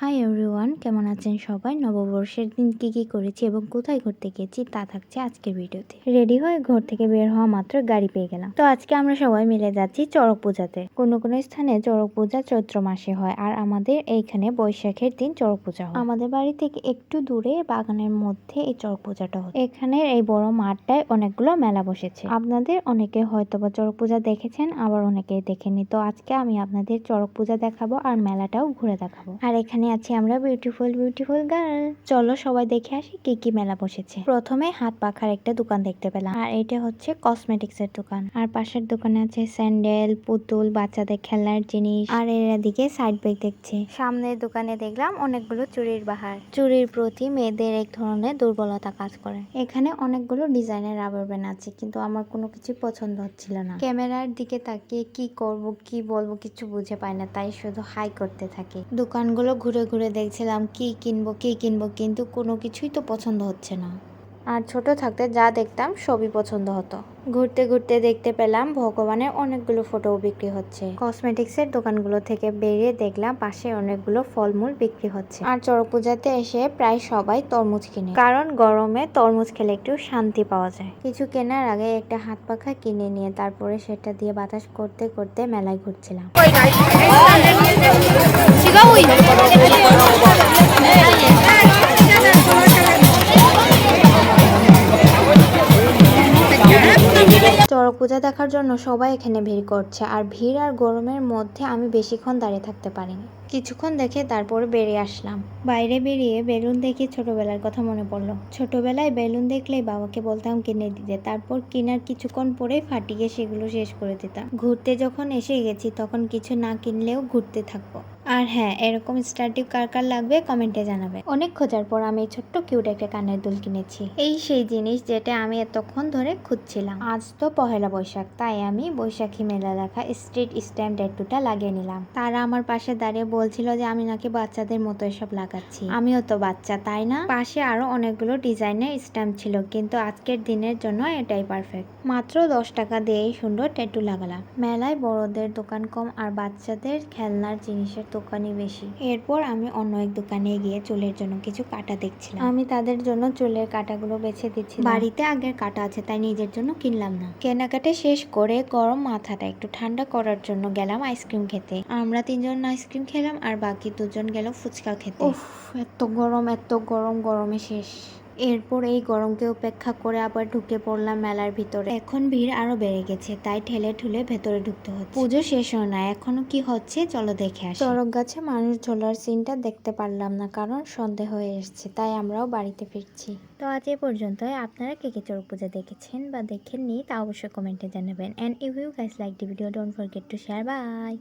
Hi everyone কেমন আছেন সবাই? নববর্ষের দিন কি কি করেছি এবং কোথায় ঘুরতে গেছি তা থাকছে আজকের ভিডিওতে। রেডি হয়ে ঘর থেকে বের হওয়া মাত্র গাড়ি পেয়ে গেলাম। তো আজকে আমরা সবাই মিলে যাচ্ছি চড়ক পূজাতে। কোনো কোনো স্থানে চড়ক পূজা চৈত্র মাসে হয় আর আমাদের এইখানে বৈশাখের দিন চড়ক পূজা হয়। আমাদের বাড়ি থেকে একটু দূরে বাগানের মধ্যে এই চড়ক পূজাটা হয় এখানে এই বড় মাঠটায় অনেকগুলো মেলা বসেছে। আপনাদের অনেকে হয়তো বা চড়ক পূজা দেখেছেন, আবার অনেকে দেখেনি তো আজকে আমি আপনাদের চড়ক পূজা দেখাবো আর মেলাটাও ঘুরে দেখাবো। আর এখানে আছি আমরা বিউটিফুল বিউটিফুল গার্ল চলো সবাই দেখে আসি কি কি মেলা বসেছে। প্রথমে হাত পাখার একটা দোকান দেখতে পেলাম। আর এটা হচ্ছে কসমেটিক্স এর দোকান। আর পাশের দোকানে আছে স্যান্ডেল পুতুল, বাচ্চাদের খেলার জিনিস। আর এর দিকে সাইড ব্যাগ দেখছে। সামনের দোকানে দেখলাম অনেকগুলো চুরির বাহার। চুরির প্রতি মেয়েদের এক ধরনের দুর্বলতা কাজ করে। এখানে অনেকগুলো ডিজাইনের রাবার ব্যান্ড আছে, কিন্তু আমার কোনো কিছু পছন্দ হচ্ছিল না। ক্যামেরার দিকে তাকিয়ে কি করব, কি বলব কিছু বুঝে পাই না, তাই শুধু হাই করতে থাকি। দোকানগুলো ঘুরে ঘুরে ঘুরে দেখছিলাম কি কিনবো কি কিনবো কিন্তু কোনো কিছুই তো পছন্দ হচ্ছে না। আর ছোট থাকতে যা দেখতাম সবই পছন্দ হতো। ঘুরতে ঘুরতে দেখতে পেলাম ভগবানের অনেকগুলো ফটো বিক্রি হচ্ছে। কসমেটিক্সের দোকানগুলো থেকে বেরিয়ে দেখলাম পাশে অনেকগুলো ফলমূল বিক্রি হচ্ছে। আর চড়ক পূজাতে এসে প্রায় সবাই তরমুজ কিনে। কারণ গরমে তরমুজ খেলে একটু শান্তি পাওয়া যায়। কিছু কেনার আগে একটা হাত পাখা কিনে নিয়ে তারপরে সেটা দিয়ে বাতাস করতে করতে মেলায় ঘুরছিলাম। চড়ক পূজা দেখার জন্য সবাই এখানে ভিড় করছে। আর ভিড় আর গরমের মধ্যে আমি বেশিক্ষণ দাঁড়িয়ে থাকতে পারিনি। কিছুক্ষণ দেখে তারপর বেরিয়ে আসলাম। বাইরে বেরিয়ে বেলুন দেখে ছোটবেলার কথা মনে পড়ল। ছোটবেলায় বেলুন দেখলেই বাবাকে বলতাম কিনে দিতে। তারপর কেনার কিছুক্ষণ পরেই ফাটিয়ে সেগুলো শেষ করে দিতাম। ঘুরতে যখন এসে গেছি, তখন কিছু না কিনলেও ঘুরতে থাকব। আর হ্যাঁ এরকম স্টার্টিভ কার কার লাগবে কমেন্টে জানাবে। অনেক খোঁজার পর আমি ছোট্ট কিউট একটা কানের দুল কিনেছি। এই সেই জিনিস যেটা আমি এতক্ষণ ধরে খুঁজছিলাম। আজ তো পহেলা বৈশাখ, তাই আমি বৈশাখী মেলা লেখা স্ট্রিট স্ট্যাম্প ডেটুটা লাগিয়ে নিলাম। তারা আমার পাশে দাঁড়িয়ে বলছিল যে আমি নাকি বাচ্চাদের মতো এসব লাগাচ্ছি। আমিও তো বাচ্চা, তাই না? পাশে আরও অনেকগুলো ডিজাইনের স্ট্যাম্প ছিল, কিন্তু আজকের দিনের জন্য এটাই পারফেক্ট মাত্র দশ টাকা দিয়েই সুন্দর ট্যাটু লাগালাম। মেলায় বড়দের দোকান কম আর বাচ্চাদের খেলনার জিনিসের দোকানই বেশি। এরপর আমি অন্য এক দোকানে গিয়ে চুলের জন্য কিছু কাটা দেখছিলাম। আমি তাদের জন্য চুলের কাটাগুলো বেছে দিচ্ছি বাড়িতে আগের কাটা আছে তাই নিজের জন্য কিনলাম না। কেনাকাটা শেষ করে গরম মাথাটা একটু ঠান্ডা করার জন্য গেলাম আইসক্রিম খেতে। আমরা তিনজন আইসক্রিম খেলাম আর বাকি দুজন গেল ফুচকা খেতে। এত গরম এত গরম গরমে শেষ। এরপর এই গরমকে উপেক্ষা করে আবার ঢুকে পড়লাম মেলার ভিতরে। এখন ভিড় আরও বেড়ে গেছে তাই ঠেলে ঠুলে ভেতরে ঢুকতে হচ্ছে। পুজো শেষ হয় না এখনও কি হচ্ছে চলো দেখে আসি। চড়ক গাছে মানুষ ঝোলার সিনটা দেখতে পারলাম না কারণ সন্ধে হয়ে এসছে তাই আমরাও বাড়িতে ফিরছি। তো আজ এ পর্যন্ত আপনারা কে কে চড়ক পূজা দেখেছেন বা দেখেননি তা অবশ্যই কমেন্টে জানাবেন। And if you guys like the video don't forget to share bye